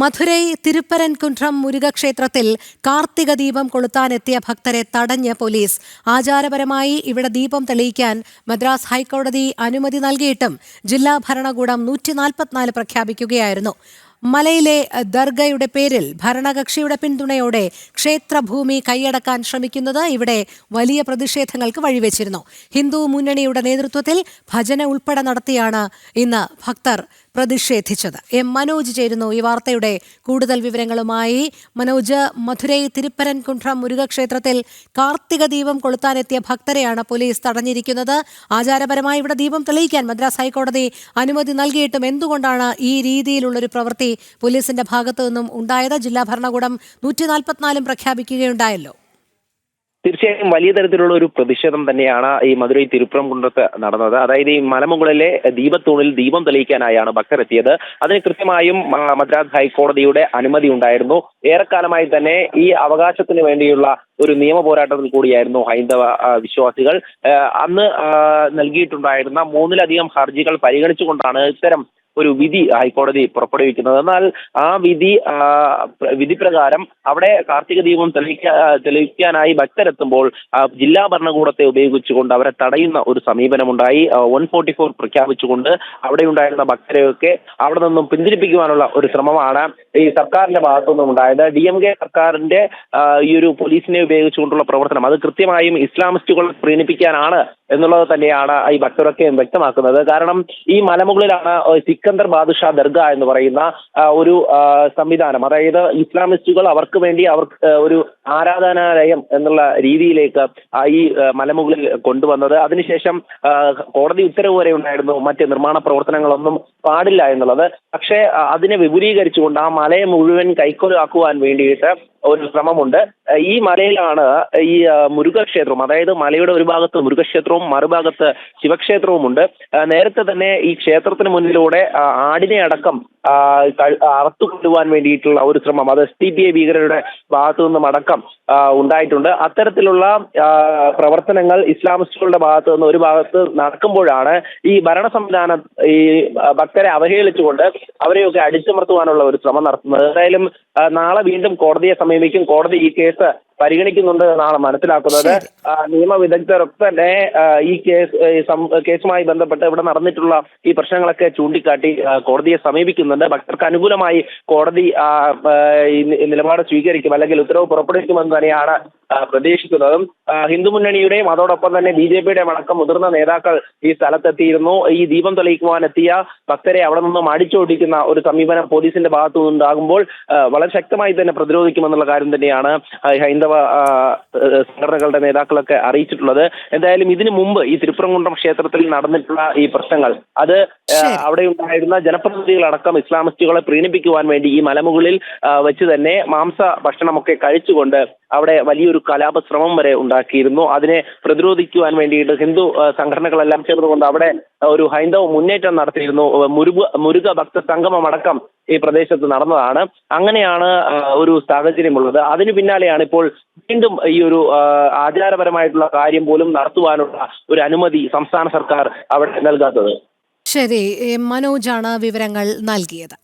മധുരൈ തിരുപ്പരൻകുൻട്രം മുരുകക്ഷേത്രത്തിൽ കാർത്തിക ദീപം കൊളുത്താനെത്തിയ ഭക്തരെ തടഞ്ഞ് പോലീസ്. ആചാരപരമായി ഇവിടെ ദീപം തെളിയിക്കാൻ മദ്രാസ് ഹൈക്കോടതി അനുമതി നൽകിയിട്ടും ജില്ലാ ഭരണകൂടം നൂറ്റി നാൽപ്പത്തിനാല് പ്രഖ്യാപിക്കുകയായിരുന്നു. മലയിലെ ദർഗയുടെ പേരിൽ ഭരണകക്ഷിയുടെ പിന്തുണയോടെ ക്ഷേത്രഭൂമി കൈയടക്കാൻ ശ്രമിക്കുന്നത് ഇവിടെ വലിയ പ്രതിഷേധങ്ങൾക്ക് വഴിവെച്ചിരുന്നു. ഹിന്ദു മുന്നണിയുടെ നേതൃത്വത്തിൽ ഭജന ഉൾപ്പെടെ നടത്തിയാണ് ഇന്ന് ഭക്തർ പ്രതിഷേധിച്ചത്. എം മനോജ് ചേരുന്നു ഈ വാർത്തയുടെ കൂടുതൽ വിവരങ്ങളുമായി. മനോജ് മധുരൈ തിരുപ്പരൻകുണ്ഠം മുരുകക്ഷേത്രത്തിൽ കാർത്തിക ദീപം കൊളുത്താനെത്തിയ ഭക്തരെയാണ് പോലീസ് തടഞ്ഞിരിക്കുന്നത്. ആചാരപരമായി ഇവിടെ ദീപം തെളിയിക്കാൻ മദ്രാസ് ഹൈക്കോടതി അനുമതി നൽകിയിട്ടും എന്തുകൊണ്ടാണ് ഈ രീതിയിലുള്ളൊരു പ്രവൃത്തി പോലീസിന്റെ ഭാഗത്തു നിന്നും ഉണ്ടായത്? ജില്ലാ ഭരണകൂടം നൂറ്റി നാൽപ്പത്തിനാലും പ്രഖ്യാപിക്കുകയുണ്ടായല്ലോ. തീർച്ചയായും വലിയ തരത്തിലുള്ള ഒരു പ്രതിഷേധം തന്നെയാണ് ഈ മധുരൈ തിരുപ്പുറം കുണ്ടത്ത് നടന്നത്. അതായത് ഈ മലമുകളിലെ ദീപത്തൂണിൽ ദീപം തെളിയിക്കാനായാണ് ഭക്തർ എത്തിയത്. അതിന് കൃത്യമായും മദ്രാസ് ഹൈക്കോടതിയുടെ അനുമതി ഉണ്ടായിരുന്നു. ഏറെക്കാലമായി തന്നെ ഈ അവകാശത്തിന് വേണ്ടിയുള്ള ഒരു നിയമ പോരാട്ടത്തിൽ കൂടിയായിരുന്നു ഹൈന്ദവ വിശ്വാസികൾ. അന്ന് നൽകിയിട്ടുണ്ടായിരുന്ന മൂന്നിലധികം ഹർജികൾ പരിഗണിച്ചുകൊണ്ടാണ് ഇത്തരം ഒരു വിധി ഹൈക്കോടതി പുറപ്പെടുവിക്കുന്നത്. എന്നാൽ ആ വിധി വിധി പ്രകാരം അവിടെ കാർത്തിക ദീപം തെളിയിക്കാ തെളിയിക്കാനായി ഭക്തരെത്തുമ്പോൾ ജില്ലാ ഭരണകൂടത്തെ ഉപയോഗിച്ചുകൊണ്ട് അവരെ തടയുന്ന ഒരു സമീപനമുണ്ടായി. വൺ ഫോർട്ടി ഫോർ പ്രഖ്യാപിച്ചുകൊണ്ട് അവിടെ ഉണ്ടായിരുന്ന ഭക്തരെയൊക്കെ അവിടെ നിന്നും പിന്തിരിപ്പിക്കുവാനുള്ള ഒരു ശ്രമമാണ്. ഈ സർക്കാരിന്റെ ഭാഗത്തുനിന്നും ഉണ്ടായത്. ഡി എം കെ സർക്കാരിന്റെ ഈ ഒരു പോലീസിനെ ഉപയോഗിച്ചുകൊണ്ടുള്ള പ്രവർത്തനം. അത് കൃത്യമായും ഇസ്ലാമിസ്റ്റുകളെ പ്രീണിപ്പിക്കാനാണ് എന്നുള്ളത് തന്നെയാണ് ഈ ഭക്തരൊക്കെ വ്യക്തമാക്കുന്നത്. കാരണം ഈ മലമുകളിലാണ് സിക്കന്ദർ ബാദുഷാ ദർഗ എന്ന് പറയുന്ന ഒരു സംവിധാനം. അതായത് ഇസ്ലാമിസ്റ്റുകൾ അവർക്ക് വേണ്ടി അവർക്ക് ഒരു ആരാധനാലയം എന്നുള്ള രീതിയിലേക്ക് ഈ മലമുകളിൽ കൊണ്ടുവന്നത്. അതിനുശേഷം കോടതി ഉത്തരവ് വരെ ഉണ്ടായിരുന്നു. മറ്റ് നിർമ്മാണ പ്രവർത്തനങ്ങളൊന്നും പാടില്ല എന്നുള്ളത്. പക്ഷേ അതിനെ വിപുലീകരിച്ചുകൊണ്ട് ആ മലയെ മുഴുവൻ കൈക്കൊലാക്കുവാൻ വേണ്ടിയിട്ട് ഒരു ശ്രമമുണ്ട്. ഈ മലയിലാണ് ഈ മുരുകക്ഷേത്രം അതായത് മലയുടെ ഒരു ഭാഗത്ത് മുരുകക്ഷേത്രവും മറുഭാഗത്ത് ശിവക്ഷേത്രവും ഉണ്ട് നേരത്തെ തന്നെ ഈ ക്ഷേത്രത്തിന് മുന്നിലൂടെ ആടിനെ അടക്കം അറത്തു കൊണ്ടുപോകാൻ വേണ്ടിയിട്ടുള്ള ഒരു ശ്രമം അത് എസ് ടി പി ഐ ഭീകരരുടെ ഭാഗത്തു നിന്നും അടക്കം ഉണ്ടായിട്ടുണ്ട്. അത്തരത്തിലുള്ള പ്രവർത്തനങ്ങൾ ഇസ്ലാമിസ്റ്റുകളുടെ ഭാഗത്ത് നിന്ന് ഒരു ഭാഗത്ത് നടക്കുമ്പോഴാണ് ഈ ഭരണ സംവിധാനം ഈ ഭക്തരെ അവഹേളിച്ചുകൊണ്ട് അവരെയൊക്കെ അടിച്ചമർത്തുവാനുള്ള ഒരു ശ്രമം നടത്തുന്നത്. ഏതായാലും നാളെ വീണ്ടും കോടതിയെ സമീപിക്കും കോടതി ഈ കേസ് പരിഗണിക്കുന്നുണ്ട് എന്നാണ് മനസ്സിലാക്കുന്നത്. നിയമവിദഗ്ധരൊക്കെ തന്നെ ഈ കേസ് കേസുമായി ബന്ധപ്പെട്ട് ഇവിടെ നടന്നിട്ടുള്ള ഈ പ്രശ്നങ്ങളൊക്കെ ചൂണ്ടിക്കാട്ടി കോടതിയെ സമീപിക്കുന്നുണ്ട്. ഭക്തർക്ക് അനുകൂലമായി കോടതി നിലപാട് സ്വീകരിക്കും അല്ലെങ്കിൽ ഉത്തരവ് പുറപ്പെടുവിക്കുമെന്ന് തന്നെയാണ് പ്രതീക്ഷിക്കുന്നതും. ഹിന്ദു മുന്നണിയുടെയും അതോടൊപ്പം തന്നെ ബി ജെ പിയുടെയും അടക്കം മുതിർന്ന നേതാക്കൾ ഈ സ്ഥലത്തെത്തിയിരുന്നു. ഈ ദീപം തെളിയിക്കുവാനെത്തിയ ഭക്തരെ അവിടെ നിന്നും അടിച്ചോടിക്കുന്ന ഒരു സമീപനം പോലീസിന്റെ ഭാഗത്തു നിന്നുണ്ടാകുമ്പോൾ വളരെ ശക്തമായി തന്നെ പ്രതിരോധിക്കുമെന്നുള്ള കാര്യം തന്നെയാണ് ആ, ഹൈന്ദവ സംഘടനകളുടെ നേതാക്കളൊക്കെ അറിയിച്ചിട്ടുള്ളത്. എന്തായാലും ഇതിനു മുമ്പ് ഈ തിരുപ്പുറംകുണ്ടം ക്ഷേത്രത്തിൽ നടന്നിട്ടുള്ള ഈ പ്രശ്നങ്ങൾ അത് അവിടെ ഉണ്ടായിരുന്ന ജനപ്രതിനിധികളടക്കം ഇസ്ലാമിസ്റ്റുകളെ പ്രീണിപ്പിക്കുവാൻ വേണ്ടി ഈ മലമുകളിൽ വെച്ച് തന്നെ മാംസ ഭക്ഷണമൊക്കെ കഴിച്ചുകൊണ്ട് അവിടെ വലിയൊരു കലാപ ശ്രമം വരെ ഉണ്ടാക്കിയിരുന്നു. അതിനെ പ്രതിരോധിക്കുവാൻ വേണ്ടിയിട്ട് ഹിന്ദു സംഘടനകളെല്ലാം ചേർന്നുകൊണ്ട് അവിടെ ഒരു ഹൈന്ദവ മുന്നേറ്റം നടത്തിയിരുന്നു. മുരുക മുരുക ഭക്ത സംഗമം അടക്കം ഈ പ്രദേശത്ത് നടന്നതാണ്. അങ്ങനെയാണ് ഒരു സാഹചര്യമുള്ളത്. അതിന് പിന്നാലെയാണ് ഇപ്പോൾ വീണ്ടും ഈ ഒരു ആചാരപരമായിട്ടുള്ള കാര്യം പോലും നടത്തുവാനുള്ള ഒരു അനുമതി സംസ്ഥാന സർക്കാർ അവിടെ നൽകാത്തത്. ശരി മനോജാണ് വിവരങ്ങൾ നൽകിയത്.